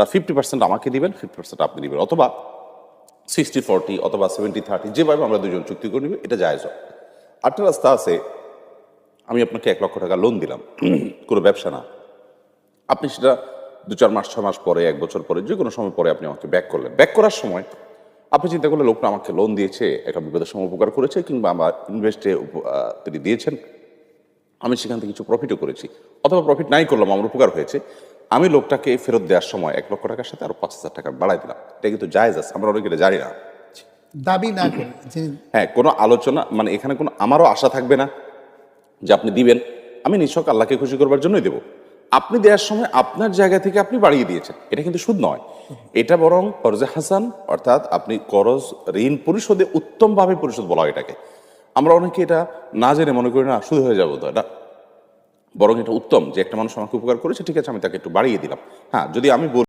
তার fifty percent আমাকে দিবেন ফিফটি পার্সেন্ট আপনি দিবেন। অথবা সিক্সটি ফোরটি অথবা সেভেন্টি থার্টি যেভাবে আমরা দুজন চুক্তি করে নিব, এটা জায়জ হয় আরেকটা রাস্তা আছে, আমি আপনাকে এক লক্ষ টাকা লোন দিলাম, কোনো ব্যবসা না। আপনি সেটা দু চার মাস ছ মাস পরে, এক বছর পরে, যে কোনো সময় পরে আপনি আমাকে ব্যাক করলেন। ব্যাক করার সময় আপনি চিন্তা করলে লোকটা আমাকে লোন দিয়েছে, একটা বিপদের সময় উপকার করেছে, কিংবা আমার ইনভেস্টে তিনি দিয়েছেন। আমি সেখান থেকে কিছু প্রফিটও করেছি। অথবা প্রফিট নাই করলাম, আমার উপকার হয়েছে। আমি লোকটাকে ফেরত দেওয়ার সময় এক লক্ষ টাকার সাথে আরও পাঁচ হাজার টাকা বাড়াই দিলাম। এটা কিন্তু জায়েজ আছে আমরা অনেকে জানি না। দাবি না করে হ্যাঁ কোনো আলোচনা মানে এখানে কোনো আমারও আশা থাকবে না যে আপনি দিবেন। আমি নিছক আল্লাহকে খুশি করবার জন্যই দেব। আপনি দেওয়ার সময় আপনার জায়গা থেকে আপনি বাড়িয়ে দিয়েছেন এটা কিন্তু সুদ নয়। এটা বরং করজে হাসান অর্থাৎ আপনি করজ ঋণ পরিশোধে উত্তমভাবে পরিশোধ বলা হয় এটাকে। আমরা অনেকে এটা না জেনে মনে করি না সুদ হয়ে যাব তো এটা বরং এটা উত্তম যে একটা মানুষ আমাকে উপকার করেছে, ঠিক আছে, আমি তাকে একটু বাড়িয়ে দিলাম। হ্যাঁ যদি আমি বলি